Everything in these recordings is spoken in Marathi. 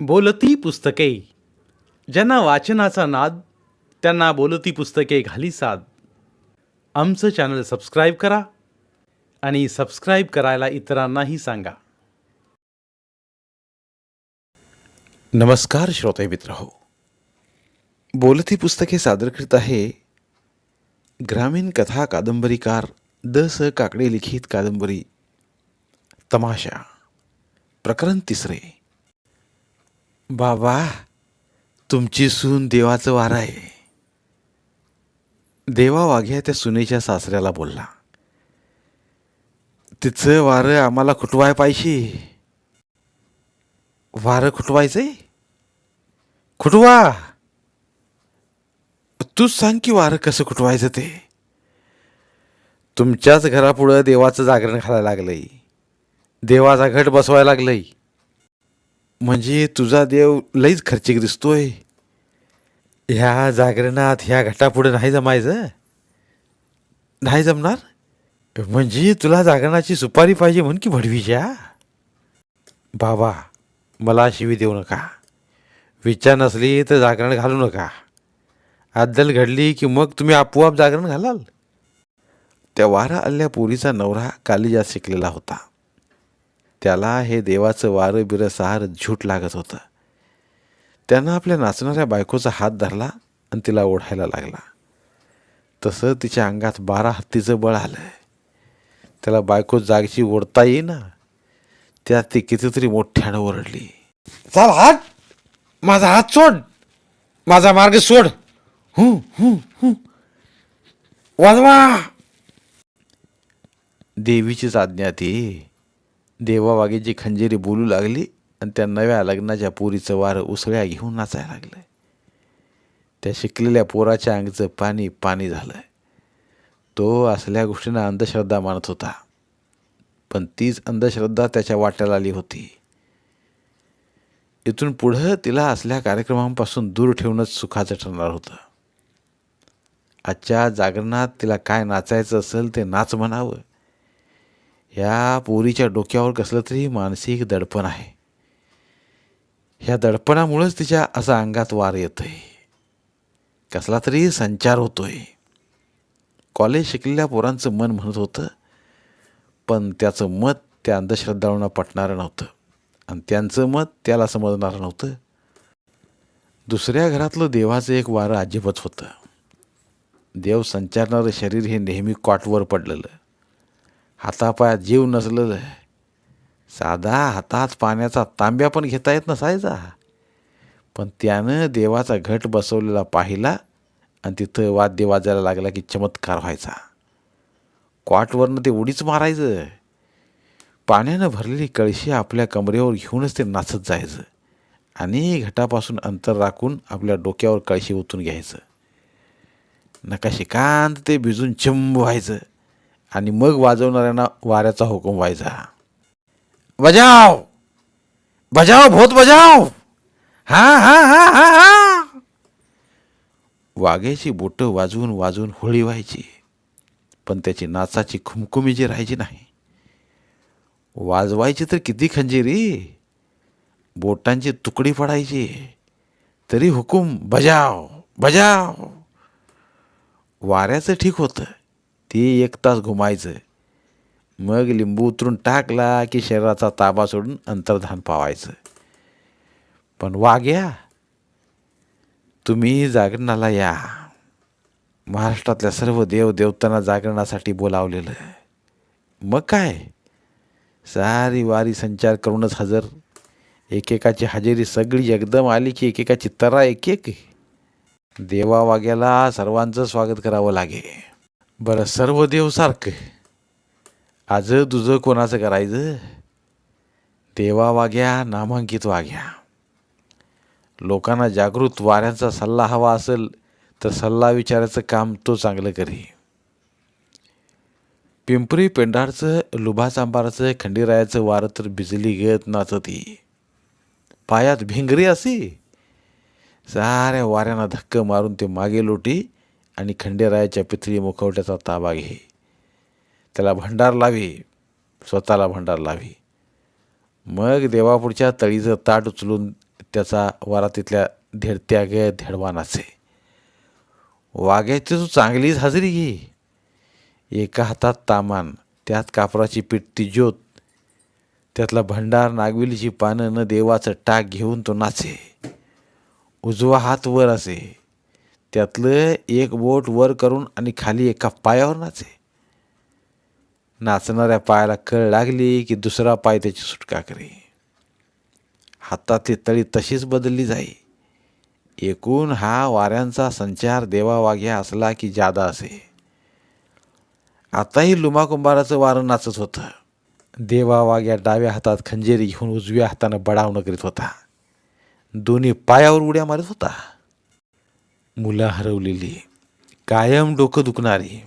बोलती पुस्तके. ज्यांना वाचनाचा नाद त्यांना बोलती पुस्तके घाली साद. आमचं चॅनल सबस्क्राईब करा आणि सबस्क्राईब करायला इतरांनाही सांगा. नमस्कार श्रोते मित्र हो बोलती पुस्तके सादर करीत आहे ग्रामीण कथा कादंबरीकार द स काकडे लिखित कादंबरी. तमाशा. प्रकरण तिसरे. बाबा तुमची सून देवाचं वार आहे. देवा वाघ्या त्या सुनेच्या सासऱ्याला बोलला. तिचं वारं आम्हाला खुटवाय पाहिजे. वारं खुटवायचंय? खुटवा! तूच सांग की वारं कसं खुटवायचं ते. तुमच्याच घरापुढं देवाचं जागरण घालायला लागलंय. देवाचा घट बसवायला लागलंय. म्हणजे तुझा देव लईच खर्चिक दिसतोय. ह्या जागरणात ह्या घटापुढं नाही जमायचं? नाही जमणार? म्हणजे तुला जागरणाची सुपारी पाहिजे म्हण की भडवीच्या? बाबा मला शिवी देऊ नका. विचार नसली तर जागरण घालू नका. अद्दल घडली की मग तुम्ही आपोआप जागरण घालाल. त्या वारा आल्या पोरीचा नवरा कालिजात शिकलेला होता. त्याला हे देवाचं वारं बिरं सहार झूट लागत होतं. त्यानं आपल्या नाचणाऱ्या बायकोचा हात धरला आणि तिला ओढायला लागला. तसं तिच्या अंगात बारा हत्तीचं बळ आलं त्याला बायको जागची ओढता येईना. त्यात ती कितीतरी मोठ्यानं ओरडली. चाल हात माझा हात सोड. माझा मार्ग सोड. हू हू हू. वाजवा. देवीचीच आज्ञा ती. देवावागेची खंजेरी बोलू लागली आणि त्या नव्या लग्नाच्या पोरीचं वारं उसळ्या घेऊन नाचायला लागलं त्या शिकलेल्या पोराच्या अंगचं पाणी पाणी झालं तो असल्या गोष्टींना अंधश्रद्धा मानत होता पण तीच अंधश्रद्धा त्याच्या वाट्याला आली होती. इथून पुढं तिला असल्या कार्यक्रमांपासून दूर ठेवणंच सुखाचं ठरणार होतं. आजच्या जागरणात तिला काय नाचायचं असेल ते नाच म्हणावं. ह्या पोरीच्या डोक्यावर कसलं तरी मानसिक दडपण आहे. ह्या दडपणामुळंच तिच्या असं अंगात वार येतोय. कसला तरी संचार होतोय. कॉलेज शिकलेल्या पोरांचं मन म्हणत होतं पण त्याचं मत त्या अंधश्रद्धाळूंना पटणारं नव्हतं. आणि त्यांचं मत त्याला समजणारं नव्हतं. दुसऱ्या घरातलं देवाचं एक वारं अजिबच होतं. देव संचारणारं शरीर हे नेहमी कॉटवर पडलेलं. हातापायात जीव नसलेलं साधा हातात पाण्याचा तांब्या पण घेता येत नसायचा. पण त्यानं देवाचा घट बसवलेला पाहिला आणि तिथं वाद्य वाजायला लागला की चमत्कार व्हायचा. क्वाटवरनं ते उडीच मारायचं. पाण्यानं भरलेली कळशी आपल्या कमरेवर घेऊनच ते नाचत जायचं. आणि घटापासून अंतर राखून आपल्या डोक्यावर कळशी ओतून घ्यायचं. नकाशिकांत ते भिजून चिंब व्हायचं. आणि मग वाजवणाऱ्यांना वाऱ्याचा हुकूम व्हायचा. बजाव! बजाव भोत बजाव! हा हा हा हा हा! वाघ्याची बोटं वाजवून वाजवून होळी व्हायची. पण त्याची नाचाची खुमखुमी जी राहायची नाही. वाजवायची तर किती खंजेरी. बोटांची तुकडी पडायची. तरी हुकूम बजाव बजाव! वाऱ्याचं ठीक होतं. ते एक तास घुमायचं. मग लिंबू उतरून टाकला की शरीराचा ताबा सोडून अंतर्धान पावायचं. पण वाघ्या तुम्ही जागरणाला या. महाराष्ट्रातल्या सर्व देव देवतांना जागरणासाठी बोलावलेलं. मग काय? सारी वारी संचार करूनच हजर. एकेकाची हजेरी सगळी एकदम आली की एकेकाची तरा एक एक देवा वाग्याला सर्वांचं स्वागत करावं लागे. बरं सर्व देव सारखं. आज तुझं कोणाचं करायचं? देवा वाग्या नामांकित वाग्या. लोकांना जागृत वाऱ्यांचा सल्ला हवा असेल तर सल्ला विचारायचं काम तो चांगलं करी. पिंपरी पेंढारचं लुभा सांबाराचं खंडीरायाचं वारं तर बिजली घेत नाचती. पायात भिंगरी असी. साऱ्या वाऱ्यांना धक्क मारून ते मागे लोटी आणि खंडेरायाच्या पितळी मुखवट्याचा ताबा घे. त्याला भंडार लावी स्वतःला भंडार लावी. मग देवापुढच्या तळीचं ताट उचलून त्याचा वरातीतल्या धेडत्या गे धेडवानाचे. वाघ्याची तू चांगलीच हजेरी घे. एका हातात तामान त्यात कापराची पिटती ज्योत त्यातला भंडार नागवेलीची पानं न देवाचं टाक घेऊन तो नाचे. उजवा हात वर असे. त्यातलं एक बोट वर करून आणि खाली एका पायावर नाचे. नाचणाऱ्या पायाला कळ लागली की दुसरा पाय त्याची सुटका करे. हातातली तळी तशीच बदलली जाई. एकूण हा वाऱ्यांचा संचार देवा वाघ्या असला की जादा असे. आताही लुमाकुंभाराचं वारं नाचत होतं. देवा वाघ्या डाव्या हातात खंजेरी घेऊन उजव्या हातानं बडावणं करीत होता. दोन्ही पायावर उड्या मारत होता. मुलं हरवलेली कायम डोकं दुखणारी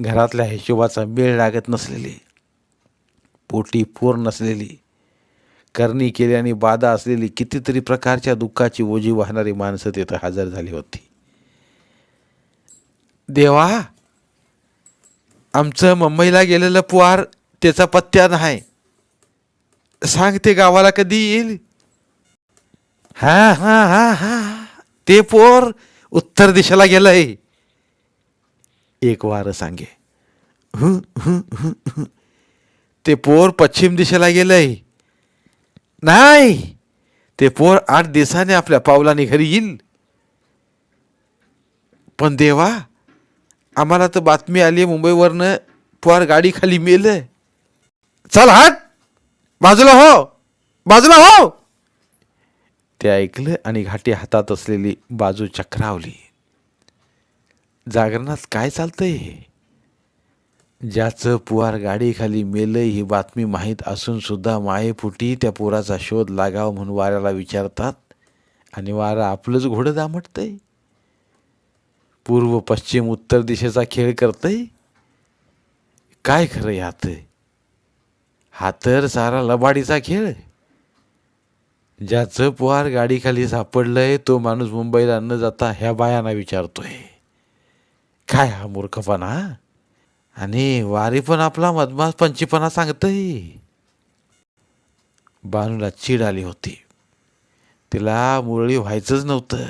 घरातल्या हिशोबाचा मेळ लागत नसलेली पोटी पोर नसलेली करणी केल्याने बाधा असलेली कितीतरी प्रकारच्या दुःखाची ओझी वाहणारी माणसं तिथं हजर झाली होती. देवा आमचं मुंबईला गेलेलं पुवार त्याचा पत्त्या नाही. सांग ते गावाला कधी येईल? हा हा हा हा. ते पोर उत्तर दिशेला गेलंय. एक वार सांगे. ते पोर पश्चिम दिशेला गेलंय. नाही ते पोर आठ दिवसाने आपल्या पावलाने घरी येईल. पण देवा आम्हाला तर बातमी आली मुंबईवरनं पोर गाडी खाली मेलं चल हात. बाजूला हो. बाजूला हो. ते ऐकलं आणि घाटी हातात असलेली बाजू चक्रावली. जागरणात काय चालतंय ज्याचं पुवार गाडीखाली मेलंय ही बातमी माहीत असून सुद्धा मायेपुटी त्या पोराचा शोध लागावा म्हणून वाऱ्याला विचारतात. आणि वारं आपलंच घोडं दामटतंय. पूर्व पश्चिम उत्तर दिशेचा खेळ करतंय. काय खरं यात? हा तर सारा लबाडीचा खेळ. ज्याचं पुहार गाडीखाली सापडलंय तो माणूस मुंबईला न जाता ह्या बायांना विचारतोय. काय हा मूर्खपणा? आणि वारी पण आपला मधमास पंचीपणा सांगतय. बानूला चीड आली होती. तिला मुरळी व्हायचंच नव्हतं.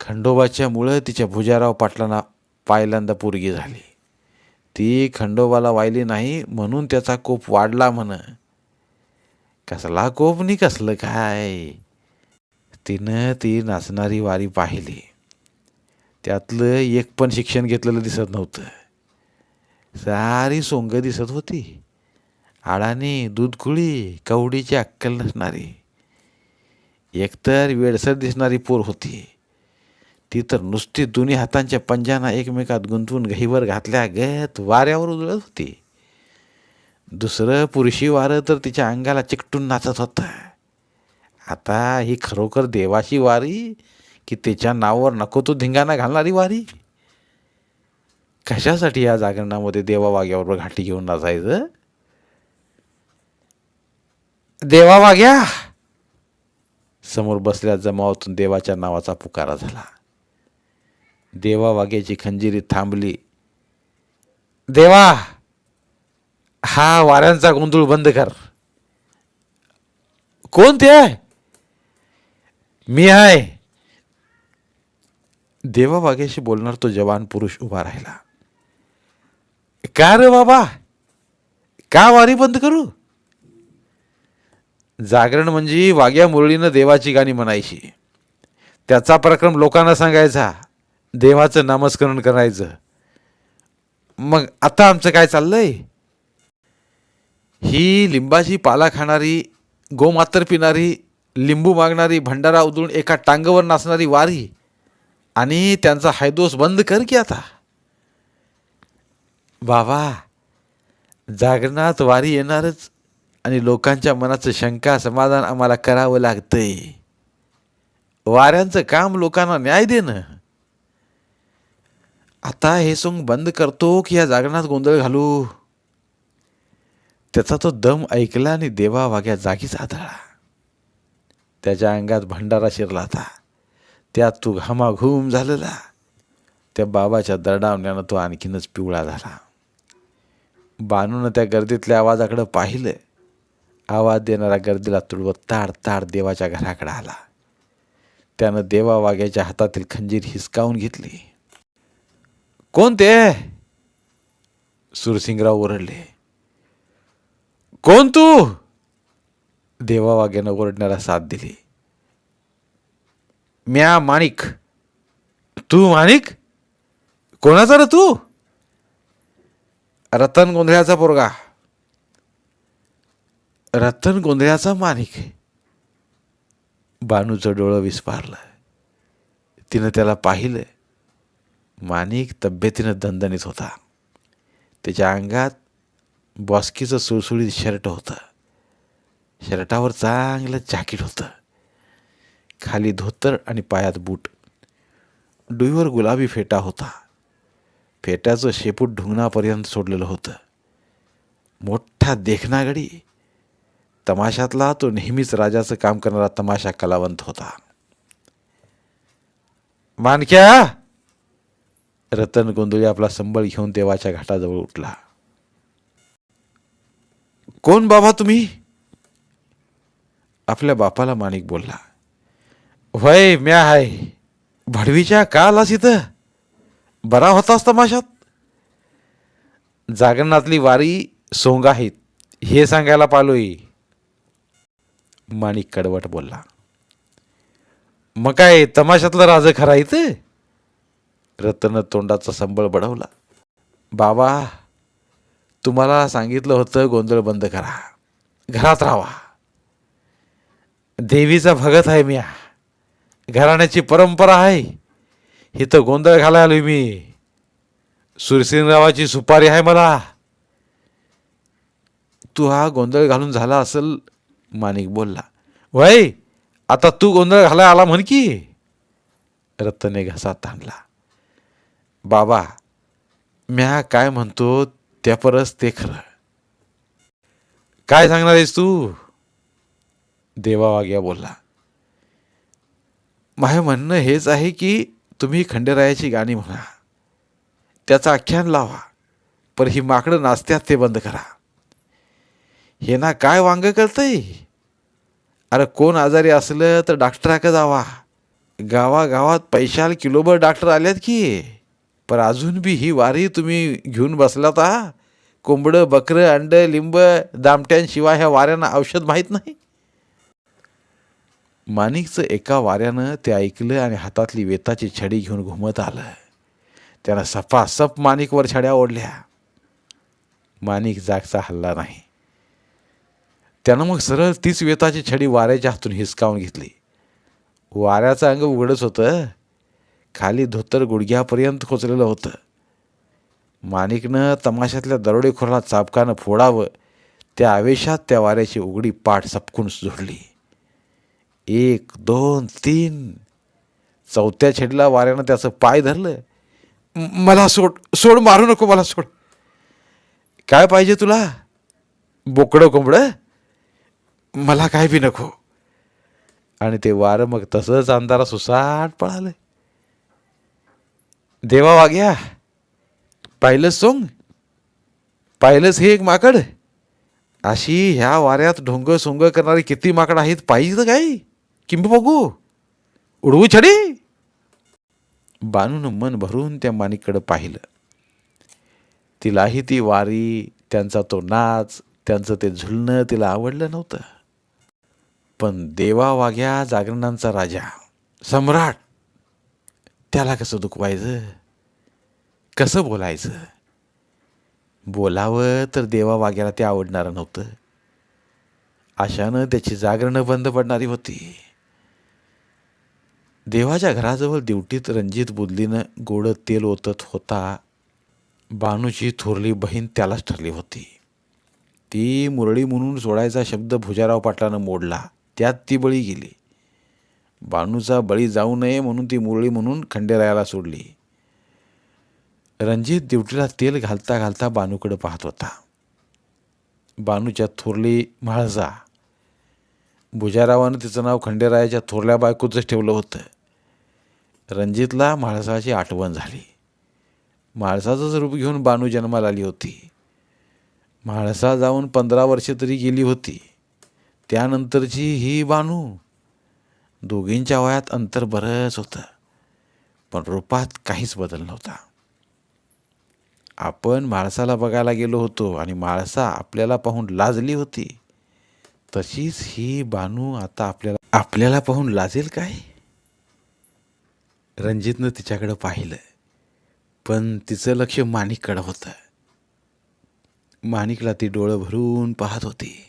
खंडोबाच्या मुळं तिच्या भुजाराव पाटलांना पायल्यांदा पोरगी झाली. ती खंडोबाला वाहिली नाही म्हणून त्याचा कोप वाढला म्हण. कसला कोपनी कसलं काय? तिनं ती नाचणारी वारी पाहिली. त्यातलं एक पण शिक्षण घेतलेलं दिसत नव्हतं. सारी सोंग दिसत होती. आळानी दूधकुळी कवडीची अक्कल नसणारी. एकतर वेडसर दिसणारी पोर होती. ती तर नुसती दोन्ही हातांच्या पंजांना एकमेकात गुंतवून घहीवर घातल्या गत वाऱ्यावर उजळत होती. दुसरं पुरुषी वारं तर तिच्या अंगाला चिकटून नाचत होतं. आता ही खरोखर देवाची वारी की त्याच्या नावावर नको तो धिंगाणा घालणारी वारी? कशासाठी या जागरणामध्ये देवा वाग्यावर घाटी घेऊन नाचायचं? देवा वाग्या! समोर बसल्या जमावातून देवाच्या नावाचा पुकारा झाला. देवा वाग्याची खंजिरी थांबली. देवा! हा वाऱ्यांचा गोंधळ बंद कर. कोण ते आहे? मी आहे. देवा वाघ्याशी बोलणार तो जवान पुरुष उभा राहिला. का रे बाबा? का वारी बंद करू? जागरण म्हणजे वाघ्या मुरळीनं देवाची गाणी म्हणायची. त्याचा पराक्रम लोकांना सांगायचा. देवाचं नामस्मरण करायचं. मग आता आमचं काय चाललंय? ही लिंबाची पाला खाणारी गोमात्र पिणारी लिंबू मागणारी भंडारा उधळून एका टांगवर नाचणारी वारी आणि त्यांचा हायदोस बंद कर की आता. बाबा जागरणात वारी येणारच आणि लोकांच्या मनाचं शंका समाधान आम्हाला करावं लागतंय. वाऱ्यांचं काम लोकांना न्याय देणं. आता हे सोंग बंद करतो की या जागरणात गोंधळ घालू? त्याचा तो दम ऐकला आणि देवा वाग्या जागीच आदळला. त्याच्या अंगात भंडारा शिरला होता. त्यात तो घामाघूम झालेला. त्या बाबाच्या दरडावण्यानं तो आणखीनच पिवळा झाला. बानूनं त्या गर्दीतल्या आवाजाकडं पाहिलं. आवाज देणाऱ्या गर्दीला तुडवत ताड ताड देवाच्या घराकडे आला. त्यानं देवा वाघ्याच्या हातातील खंजीर हिसकावून घेतली. कोण ते? सुरसिंगराव ओरडले. कोण तू देवा वाघ्यानं ओरडण्याला साथ दिली. म्या माणिक. तू माणिक? कोणाचा र तू? रतन गोंधळ्याचा पोरगा. रतन गोंधळ्याचा माणिक. बानूचं डोळं विस्पारलं. तिनं त्याला पाहिलं. माणिक तब्येतीनं दणदणीत होता. त्याच्या अंगात बॉस्कीचं सुळसुळीत शर्ट होतं. शर्टावर चांगलं जॅकेट होतं. खाली धोतर आणि पायात बूट. डुईवर गुलाबी फेटा होता. फेट्याचं शेपूट ढुंगणापर्यंत सोडलेलं होतं. मोठा देखणागडी. तमाशातला तो नेहमीच राजाचं काम करणारा तमाशा कलावंत होता. मानक्या! रतन गोंधळी आपला संबळ घेऊन देवाच्या घाटाजवळ उठला. कोण बाबा तुम्ही? आपल्या बापाला माणिक बोलला वय म्या हाय. भडवीच्या का आलास इथं. बरा होतास तमाशात. जागरणातली वारी सोंग आहेत हे सांगायला पालोय. माणिक कडवट बोलला मग काय तमाशातलं राज खरा इथं? रतन तोंडाचा संबळ बडवला बाबा तुम्हाला सांगितलं होतं गोंधळ बंद करा. घरात राहा. देवीचा भगत आहे मी. घराण्याची परंपरा आहे. हे तर गोंधळ घालायला आलोय मी. सुरसिंगरावाची सुपारी आहे मला. तू हा गोंधळ घालून झाला असेल माणिक बोलला. वय आता तू गोंधळ घालाय आला म्हण की. रत्तने घसा ताणला बाबा म्या काय म्हणतो त्या परस ते खरं. काय सांगणार आहेस तू? देवावाग्या बोलला. माझं म्हणणं हेच आहे की तुम्ही खंडेरायाची गाणी म्हणा. त्याचं आख्यान लावा. पर ही माकडं नाचत्यात ते बंद करा. हे ना काय वांग करतंय? अरे कोण आजारी असलं तर डॉक्टराकडे जावा. गावागावात पैशाल किलोभर डॉक्टर आल्यात की? पर अजून बी ही वारी तुम्ही घेऊन बसलात हा? कोंबडं बकरं अंड लिंब दामट्यांशिवाय ह्या वाऱ्यांना औषध माहीत नाही? माणिकचं एका वाऱ्यानं ते ऐकलं आणि हातातली वेताची छडी घेऊन घुमत आलं. त्यानं सपासप माणिकवर छड्या ओढल्या. माणिक जागचा हल्ला नाही. त्यानं मग सरळ तीच वेताची छडी वाऱ्याच्या हातून हिसकावून घेतली. वाऱ्याचं अंग उघडच होतं. खाली धोतर गुडघ्यापर्यंत खोचलेलं होतं. माणिकनं तमाशातल्या दरोडेखोराला चापकानं फोडावं त्या आवेशात त्या वाऱ्याची उघडी पाठ सपकून जोडली एक दोन तीन. चौथ्या छेडला वाऱ्यानं त्याचं पाय धरलं. मला सोड सोड मारू नको मला सोड. काय पाहिजे तुला? बोकडं कोंबडं. मला काय बी नको. आणि ते वारं मग तसंच अंधारा सुसाट पळालं. देवा वाग्या पाहिलंच सोंग पाहिलंच हे एक माकड. अशी ह्या वाऱ्यात ढोंग सोंग करणारी किती माकड आहेत पाहिजे काय? किंब बघू. उडवू छडी. बानून मन भरून त्या माणिककडं पाहिलं. तिलाही ती वारी त्यांचा तो नाच त्यांचं ते झुलणं तिला आवडलं नव्हतं. पण देवा वाघ्या जागरणांचा राजा सम्राट. त्याला कसं दुखवायचं? कसं बोलायचं? बोलावं तर देवा वाग्याला ते आवडणारं नव्हतं. अशानं त्याची जागरणं बंद पडणारी होती. देवाच्या घराजवळ दिवटीत रणजित बुदलीनं गोडं तेल ओतत होता. बानूची थोरली बहीण त्यालाच ठरली होती. ती मुरळी म्हणून सोडायचा शब्द भुजाराव पाटलानं मोडला. त्यात ती बळी गेली. बाणूचा बळी जाऊ नये म्हणून ती मुरळी म्हणून खंडेरायाला सोडली. रणजित दिवटीला तेल घालता घालता बानूकडे पाहत होता. बानूच्या थोरली म्हाळजा भुजारावानं तिचं नाव खंडेरायाच्या थोरल्या बायकोचंच ठेवलं होतं. रणजितला म्हाळसाची आठवण झाली. म्हाळसाचंच रूप घेऊन बानू जन्माला आली होती. म्हाळसा जाऊन पंधरा वर्षे तरी गेली होती. त्यानंतरची ही बानू दोघींच्या वयात अंतर बरंच होतं. पण रूपात काहीच बदल नव्हता. आपण माळसाला बघायला गेलो होतो आणि माळसा आपल्याला पाहून लाजली होती. तशीच ही बानू आता आपल्याला आपल्याला पाहून लाजेल काय? रणजितनं तिच्याकडं पाहिलं. पण तिचं लक्ष माणिककडं होतं. माणिकला ती डोळं भरून पाहत होती.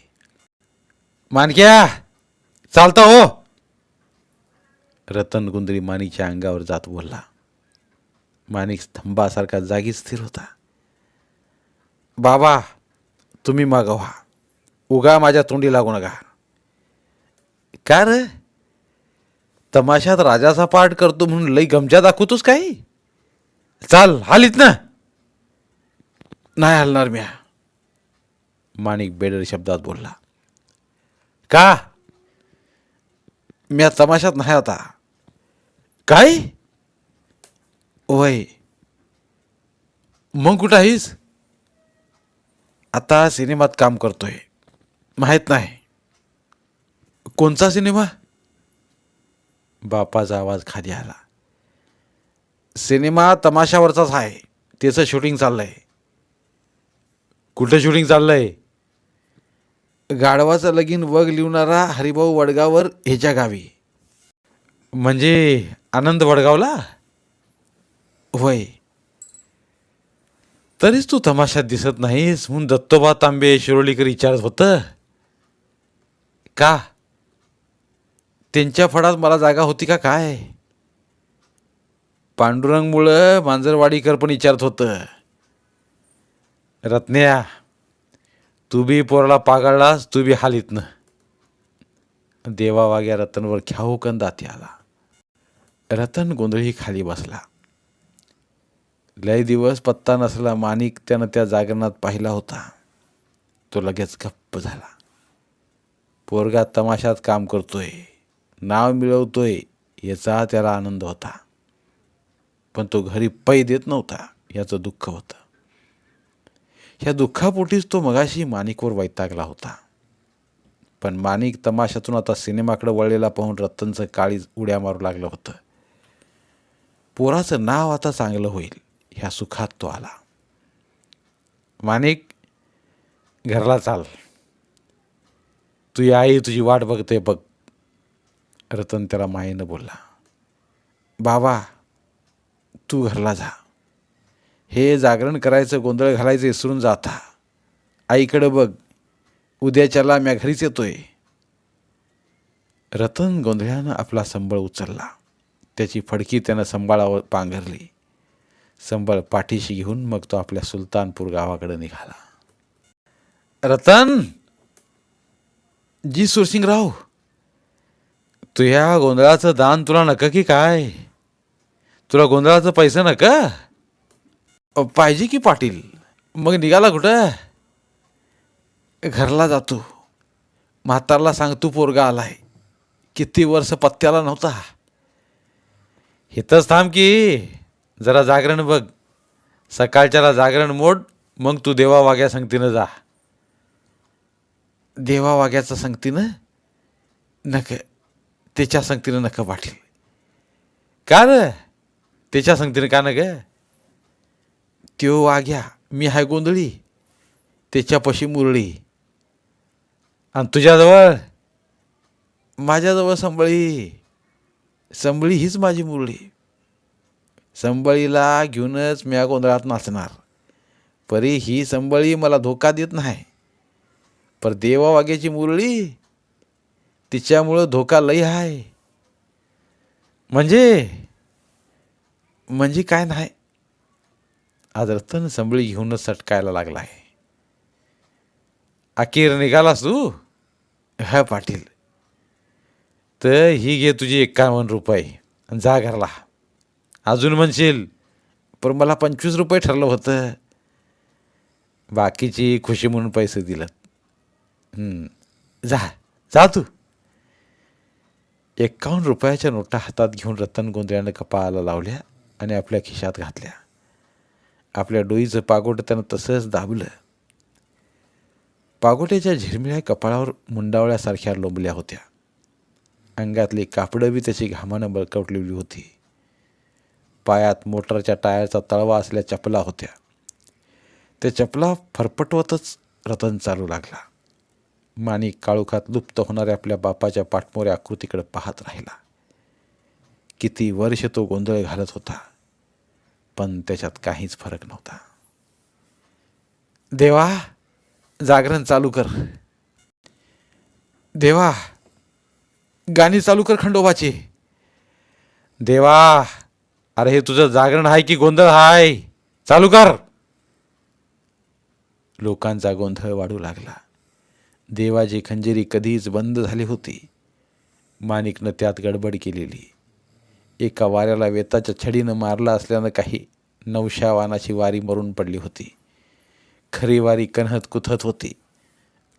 माणक्या! चालता हो! रतन गुंदरी माणिकच्या अंगावर जात बोलला. माणिक स्तंभासारखा जागी स्थिर होता. बाबा तुम्ही मागवा उगा माझ्या तोंडी लागू नका. का रे? तमाशात राजाचा पाठ करतो म्हणून लई गमजा दाखवतोस काय चाल हालीत ना. नाही हलणार म्या. माणिक बेडर शब्दात बोलला. का? म्या तमाशात नाही आता. काय? वय मग कुठं आहेस? आता सिनेमात काम करतोय. माहीत नाही. कोणचा सिनेमा? बापाचा आवाज खाली आला. सिनेमा तमाशावरचाच आहे. त्याचं शूटिंग चाललंय. कुठं शूटिंग चाललंय? गाढवाचं लगीन वग लिवणारा हरिभाऊ वडगावर ह्याच्या गावी. म्हणजे आनंद वडगावला? होय. तरीच तू तमाशात दिसत नाहीस. म्हणून दत्तोबा तांबे शिरोलीकर विचारत होतं. का? त्यांच्या फडात मला जागा होती का काय? पांडुरंगमुळं मांजरवाडीकर पण विचारत होतं. रत्न्या तू बी पोराला पागाळलास तू बी हालीतनं देवा वाग्या रतनवर ख्याहू दाती आला रतन गोंधळी खाली बसला. लय दिवस पत्ता नसला माणिक त्यानं त्या जागरणात पाहिला होता. तो लगेच गप्प झाला. पोरगा तमाशात काम करतोय नाव मिळवतोय याचा त्याला आनंद होता. पण तो घरी पै देत नव्हता याचं दुःख होतं. ह्या दुःखापोटीच तो मगाशी माणिकवर वैतागला होता. पण माणिक तमाशातून आता सिनेमाकडे वळलेला पाहून रतनचं काळीज उड्या मारू लागलं होतं. पोराचं नाव आता चांगलं होईल ह्या सुखात तो आला. माणिक घरला चाल. तुझी आई तुझी वाट बघते बघ. रतन त्याला मायेनं बोलला बाबा तू घरला जा. हे जागरण करायचं गोंधळ घालायचं विसरून जाता आईकडं बघ. उद्याच्याला म्या घरीच येतोय. रतन गोंधळ्यानं आपला संबळ उचलला. त्याची फडकी त्यानं संबाळावर पांघरली. संबळ पाठीशी घेऊन मग तो आपल्या सुलतानपूर गावाकडे निघाला. रतन! जी सुरसिंगराव तुझ्या ह्या गोंधळाचं दान तुला नका की काय? तुला गोंधळाचं पैसे नका? पाहिजे की पाटील? मग निघाला कुठं? घरला जातो. म्हातारला सांग तू पोरगा आलाय. किती वर्ष पत्त्याला नव्हता. इथंच थांब की. जरा जागरण बघ. सकाळच्याला जागरण मोड मग तू देवा वाग्या संगतीनं जा. देवा वाघ्याचं संगतीनं नक त्याच्या संगतीनं नका वाटेल का र? त्याच्या संगतीनं का न ग त्यो वाघ्या मी हाय गोंधळी. त्याच्यापाशी मुरळी. आणि तुझ्याजवळ? माझ्याजवळ संभळी संबळी हीच माझी मुरळी. संबळीला घेऊनच म्या गोंधळात नाचणार. परी ही संबळी मला धोका देत नाही. पर देवा मुरळी तिच्यामुळं धोका लई आहे म्हणजे म्हणजे काय नाही. आज रतन संबळी घेऊनच सटकायला लागला आहे अखेर निघालास तू? ह पाटील. तर ही घे तुझी एक्कावन्न रुपये आणि जा घरला. अजून म्हणशील पण मला पंचवीस रुपये ठरलं होतं. बाकीची खुशी म्हणून पैसे दिलं जा जा तू. एक्कावन्न रुपयाच्या नोटा हातात घेऊन रतन गोंधळ्यानं कपाळाला लावल्या आणि आपल्या खिशात घातल्या. आपल्या डोईचं पागोट त्यानं तसंच दाबलं. पागोट्याच्या झिरमिळ्या कपाळावर मुंडावळ्यासारख्या लोंबल्या होत्या. अंगातली कापडं बी त्याची घामानं बळकवटलेली होती. पायात मोटरच्या टायरचा तळवा असल्या चपला होत्या. त्या चपला फरफटवतच रतन चालू लागला. माणिक काळोखात लुप्त होणाऱ्या आपल्या बापाच्या पाठमोऱ्या आकृतीकडे पाहत राहिला. किती वर्ष तो गोंधळ घालत होता पण त्याच्यात काहीच फरक नव्हता. देवा जागरण चालू कर. देवा गाणी चालू कर खंडोबाची. देवा अरे हे तुझं जागरण आहे की गोंधळ हाय? चालू कर. लोकांचा गोंधळ वाढू लागला. देवाची खंजेरी कधीच बंद झाली होती. माणिकनं त्यात गडबड केलेली. एका वाऱ्याला वेताच्या छडीनं मारला असल्यानं काही नवशा वानाची वारी मरून पडली होती. खरी वारी कन्हत कुथत होती.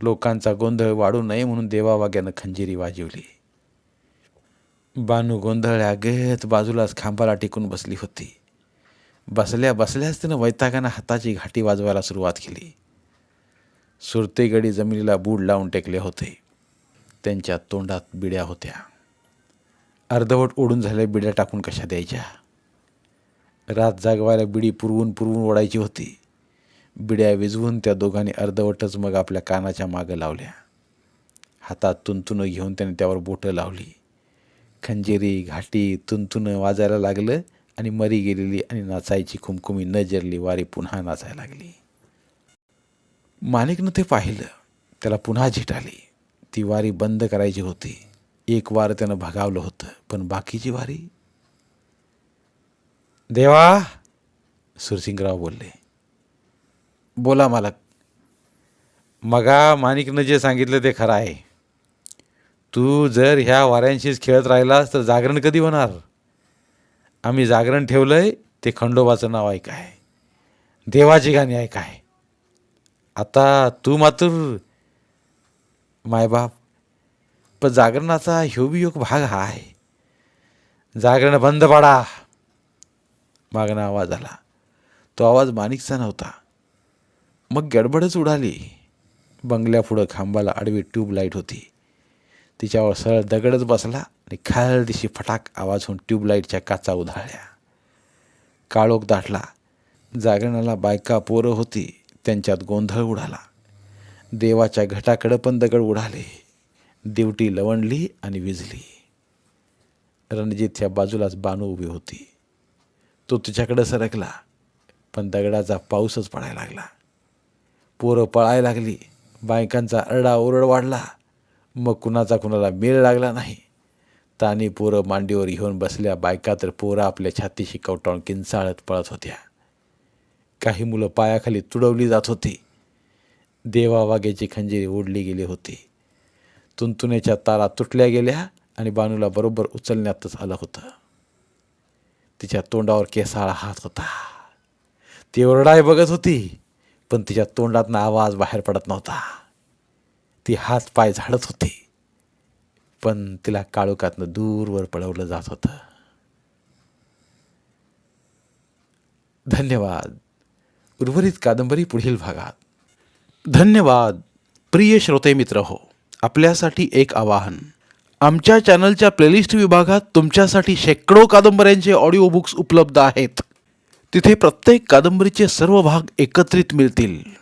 लोकांचा गोंधळ वाढू नये म्हणून देवावाग्यानं खंजिरी वाजवली. बानू गोंधळल्या गत बाजूलाच खांबाला टिकून बसली होती. बसल्या बसल्याच तिनं वैतागानं हाताची घाटी वाजवायला सुरुवात केली. सुरतेगडी जमिनीला बूड लावून टेकले होते. त्यांच्या तोंडात बिड्या होत्या. अर्धवट ओढून झाल्या बिड्या टाकून कशा द्यायच्या? रात जागवायला बिडी पुरवून पुरवून ओढायची होती. बिड्या विझवून त्या दोघांनी अर्धवटच मग आपल्या कानाच्या मागं लावल्या. हातात तुंतुनं घेऊन त्याने त्यावर बोटं लावली. खंजेरी घाटी तुंतुनं वाजायला लागलं आणि मरी गेलेली आणि नाचायची कुमकुमी न जरली वारी पुन्हा नाचायला लागली. माणिकनं ते पाहिलं. त्याला पुन्हा झीट आली. ती वारी बंद करायची होती. एक वार त्यानं भगावलं होतं पण बाकीची वारी? देवा सुरसिंगराव बोलले. बोला मालक. मगा माणिकनं जे सांगितलं ते खरं आहे. तू जर ह्या वाऱ्यांशीच खेळत राहिलास तर जागरण कधी होणार? आम्ही जागरण ठेवलं आहे ते खंडोबाचं नाव आहे देवाची गाणी आहे आता तू मातूर मायबाप पण जागरणाचा ह्योबियोग भाग हा आहे जागरण बंद पाडा. मागणं आवाज आला. तो आवाज माणिकचा नव्हता. मग गडबडच उडाली. बंगल्यापुढं खांबाला आडवी ट्यूबलाईट होती. तिच्यावर सरळ दगडच बसला आणि खाल दिशी फटाक आवाज होऊन ट्यूबलाईटच्या काचा उधाळल्या. काळोख दाटला. जागरणाला बायका पोरं होती. त्यांच्यात गोंधळ उडाला. देवाच्या घटाकडं पण दगड उडाले. दिवटी लवणली आणि विजली. रणजितच्या बाजूलाच बानू उभी होती. तो तिच्याकडं सरकला. पण दगडाचा पाऊसच पडायला लागला. पोरं पळायला लागली. बायकांचा अरडा ओरड वाढला. मग कुणाचा कुणाला मेळ लागला नाही. तानी पोरं मांडीवर घेऊन बसल्या बायका तर पोरं आपल्या छातीशी कवटाळून किंचाळत पळत होत्या. काही मुलं पायाखाली तुडवली जात होती. देवा वाघ्याची खंजिरी ओढली गेली होती. तुंतुनेच्या तारा तुटल्या गेल्या आणि बानूला बरोबर उचलण्यातच आलं होतं. तिच्या तोंडावर केसाळा हात होता. ती ओरडाय बघत होती पण तिच्या तोंडातनं आवाज बाहेर पडत नव्हता. ती हात पाय झाडत होती. पण तिला काळोखातनं दूरवर पळवलं जात होतं. धन्यवाद. उर्वरित कादंबरी पुढील भागात. धन्यवाद. प्रिय श्रोते मित्र हो आपल्यासाठी एक आवाहन. आमच्या चॅनलच्या प्लेलिस्ट विभागात तुमच्यासाठी शेकडो कादंबऱ्यांचे ऑडिओ बुक्स उपलब्ध आहेत. तिथे प्रत्येक कादंबरीचे सर्व भाग एकत्रित मिळतील.